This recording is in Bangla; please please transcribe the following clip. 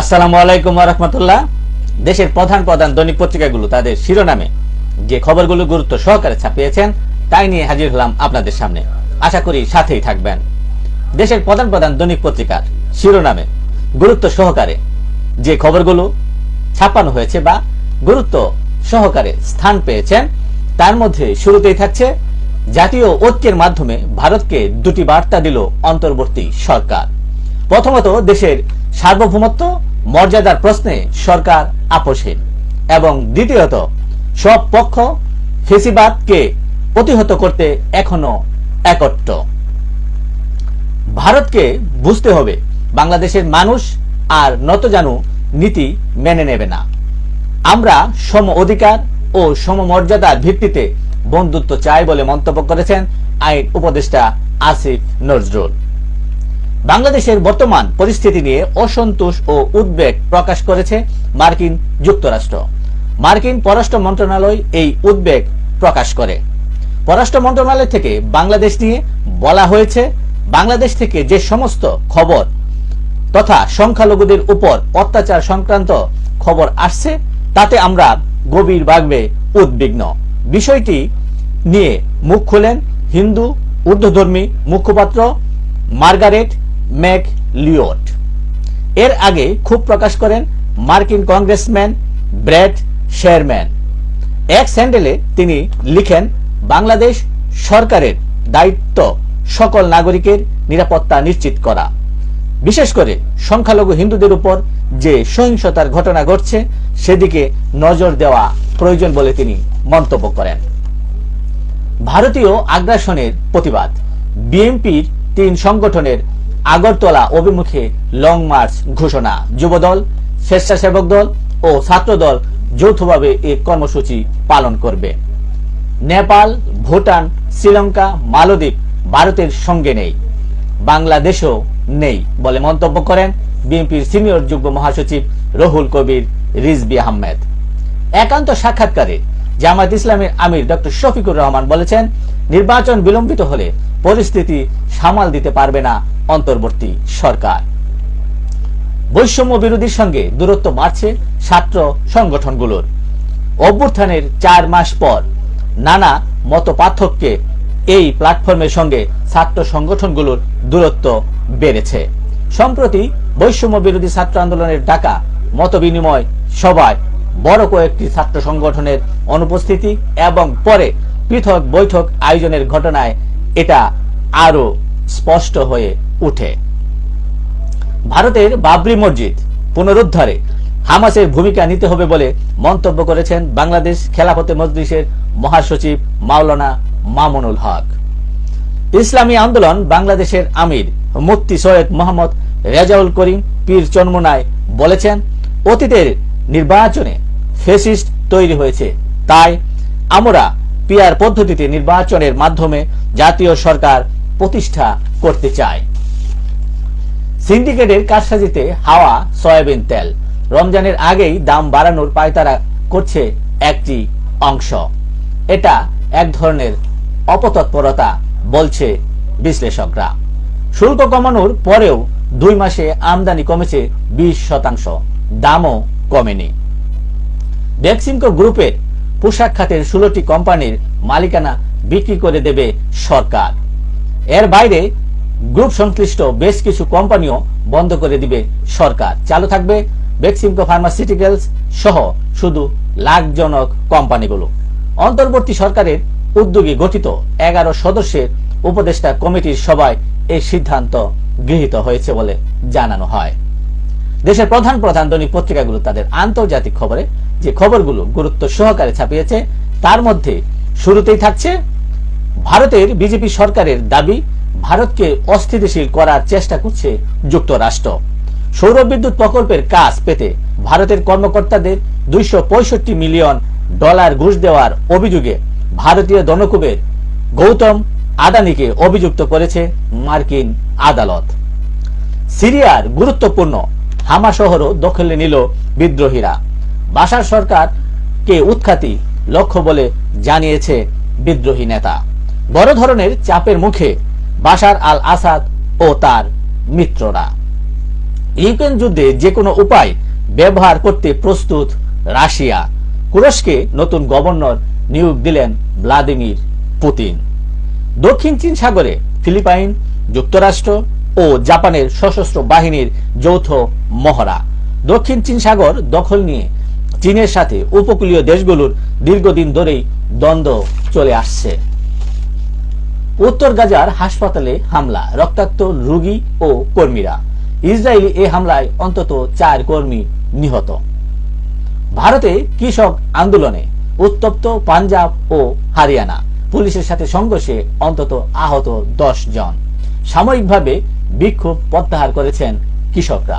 আসসালামু আলাইকুম রহমতুল্লাহ। দেশের প্রধান প্রধান দৈনিক পত্রিকাগুলো তাদের শিরোনামে যে খবরগুলো গুরুত্ব সহকারে ছাপিয়েছেন, তাই নিয়ে হাজির হলাম আপনাদের সামনে। আশা করি সাথেই থাকবেন। দেশের প্রধান প্রধান দৈনিক পত্রিকার শিরোনামে গুরুত্ব সহকারে যে খবরগুলো ছাপানো হয়েছে বা গুরুত্ব সহকারে স্থান পেয়েছেন, তার মধ্যে শুরুতেই থাকছে, জাতীয় ঐক্যের মাধ্যমে ভারতকে দুটি বার্তা দিল অন্তর্বর্তী সরকার। প্রথমত দেশের সার্বভৌমত্ব মর্যাদার প্রশ্নে সরকার আপোষহীন। এবং দ্বিতীয়ত, সব পক্ষ ফেসিবাদকে প্রতিহত করতে এখনও একত্র ভারতকে বুঝতে হবে, বাংলাদেশের মানুষ আর নতজানু নীতি মেনে নেবে না। আমরা সম অধিকার ও সমমর্যাদার ভিত্তিতে বন্ধুত্ব চাই বলে মন্তব্য করেছেন আইন উপদেষ্টা আসিফ নজরুল। বাংলাদেশের বর্তমান পরিস্থিতি নিয়ে অসন্তোষ ও উদ্বেগ প্রকাশ করেছে মার্কিন যুক্তরাষ্ট্র। মার্কিন পররাষ্ট্র মন্ত্রণালয় এই উদ্বেগ প্রকাশ করে। পররাষ্ট্র মন্ত্রণালয় থেকে বাংলাদেশ নিয়ে বলা হয়েছে, বাংলাদেশ থেকে যে সমস্ত খবর তথা সংখ্যালঘুদের উপর অত্যাচার সংক্রান্ত খবর আসছে, তাতে আমরা গভীর বাগবে উদ্বিগ্ন। বিষয়টি নিয়ে মুখ খোলেন হিন্দু, ঊর্ধ্বধর্মী মুখপাত্র মার্গারেট ম্যাক লিওট এর আগে ক্ষোভ প্রকাশ করেন মার্কিন কংগ্রেসম্যান ব্র্যাড শেয়ারম্যান। এক স্যান্ডেলে তিনি লিখেন, বাংলাদেশ সরকারের দায়িত্ব সকল নাগরিকের নিরাপত্তা নিশ্চিত করা। বিশেষ করে সংখ্যালঘু হিন্দুদের উপর যে সহিংসতার ঘটনা ঘটছে, সেদিকে নজর দেওয়া প্রয়োজন বলে তিনি মন্তব্য করেন। ভারতীয় আগ্রাসনের প্রতিবাদ। বিএনপির তিন সংগঠনের আগরতলা অভিমুখে লং মার্চ ঘোষণা। যুবদল, স্বেচ্ছাসেবক দল ও ছাত্রদল যৌথভাবে এই কর্মসূচি পালন করবে। নেপাল, ভুটান, শ্রীলঙ্কা, মালদ্বীপ ভারতের সঙ্গে নেই। বাংলাদেশও নেই বলে মন্তব্য করেন বিএনপির সিনিয়র যুগ্ম মহাসচিব রহুল কবির রিজবি আহমেদ। একান্ত সাক্ষাৎকারে জামায়াত ইসলামের আমির ডক্টর শফিকুর রহমান বলেছেন, নির্বাচন বিলম্বিত হলে পরিস্থিতি সামাল দিতে পারবে না অন্তর্বর্তী সরকার। বৈষম্য বিরোধীর সঙ্গে দূরত্ব বাড়ছে ছাত্র সংগঠনগুলোর। অভ্যুত্থানের চার মাস পর নানা মত পার্থক্যে এই প্ল্যাটফর্মের সঙ্গে ছাত্র সংগঠনগুলোর দূরত্ব বেড়েছে। সম্প্রতি বৈষম্য বিরোধী ছাত্র আন্দোলনের ডাকা মত বিনিময় সভায় বড় কয়েকটি ছাত্র সংগঠনের অনুপস্থিতি এবং পরে পৃথক বৈঠক আয়োজনের ঘটনায় এটা আরও স্পষ্ট হয়ে উঠে। ভারতের বাবরি মসজিদ পুনরুদ্ধারে হামাসের ভূমিকা নিতে হবে বলে মন্তব্য করেছেন বাংলাদেশ খেলাফতে মজলিসের মহাসচিব মাওলানা মামুনুল হক। ইসলামী আন্দোলন বাংলাদেশের আমির মুফতি সৈয়দ মোহাম্মদ রেজাউল করিম পীর চন্মনায় বলেছেন, অতীতের নির্বাচনে ফেসিস্ট তৈরি হয়েছে, তাই আমরা পিয়ার পদ্ধতিতে নির্বাচনের মাধ্যমে জাতীয় সরকার প্রতিষ্ঠা করতে চাই সিন্ডিকেটের কারসাজিতে হাওয়া, সয়াবিন তেল। রমজানের আগেই দাম বাড়ানোর পায়তারা করছে একটি অংশ। এটা এক ধরনের অপতৎপরতা বলছে বিশ্লেষকরা। শুল্ক কমানোর পরেও দুই মাসে আমদানি কমেছে বিশ শতাংশ। দামও কমেনি। বেক্সিমকো গ্রুপের পোশাক খাতের ষোলোটি কোম্পানির মালিকানা বিক্রি করে দেবে সরকার। এর বাইরে গ্রুপ সংশ্লিষ্ট বেশ কিছু কোম্পানিও বন্ধ করে দিবে সরকার। চালু থাকবে বেক্সিমকো ফার্মাসিউটিক্যালস সহ শুধু লাভজনক কোম্পানিগুলো। অন্তর্বর্তী সরকারের উদ্যোগে গঠিত এগারো সদস্যের উপদেষ্টা কমিটির সভায় এই সিদ্ধান্ত গৃহীত হয়েছে বলে জানানো হয়। দেশের প্রধান প্রধান দৈনিক পত্রিকাগুলো তাদের আন্তর্জাতিক খবরে যে খবরগুলো গুরুত্ব সহকারে ছাপিয়েছে, তার মধ্যে শুরুতেই থাকছে, ভারতের বিজেপি সরকারের দাবি, ভারতকে অস্থিতিশীল করার চেষ্টা করছে যুক্তরাষ্ট্র। সৌর বিদ্যুৎ প্রকল্পের কাজ পেতে ভারতের কর্মকর্তাদের দুইশো পঁয়ষট্টি মিলিয়ন ডলার ঘুষ দেওয়ার অভিযোগে ভারতীয় দনকুবের গৌতম আদানিকে অভিযুক্ত করেছে মার্কিন আদালত। সিরিয়ার গুরুত্বপূর্ণ হামা শহরও দখলে নিল বিদ্রোহীরা। বাসার সরকারকে উৎখাতি লক্ষ্য বলে জানিয়েছে বিদ্রোহী নেতা। বড় ধরনের চাপের মুখে বাশার আল আসাদ ও তার মিত্ররা। ইউক্রেন যুদ্ধে যে কোনো উপায় ব্যবহার করতে প্রস্তুত রাশিয়া। কুরস্কে নতুন গভর্নর নিয়োগ দিলেন ভ্লাদিমির পুতিন। দক্ষিণ চীন সাগরে ফিলিপাইন, যুক্তরাষ্ট্র ও জাপানের সশস্ত্র বাহিনীর যৌথ মহড়া। দক্ষিণ চীন সাগর দখল নিয়ে চীনের সাথে উপকূলীয় দেশগুলোর দীর্ঘদিন ধরেই দ্বন্দ্ব চলে আসছে। উত্তর গাজার হাসপাতালে হামলা, রক্তাক্ত রোগী ও কর্মীরা। ইসরায়েলি এই হামলায় অন্তত চার কর্মী নিহত। ভারতে কৃষক আন্দোলনে উত্তপ্ত পাঞ্জাব ও হারিয়ানা। পুলিশের সাথে সংঘর্ষে অন্তত আহত দশ জন। সাময়িকভাবে বিক্ষোভ প্রত্যাহার করেছেন কৃষকরা।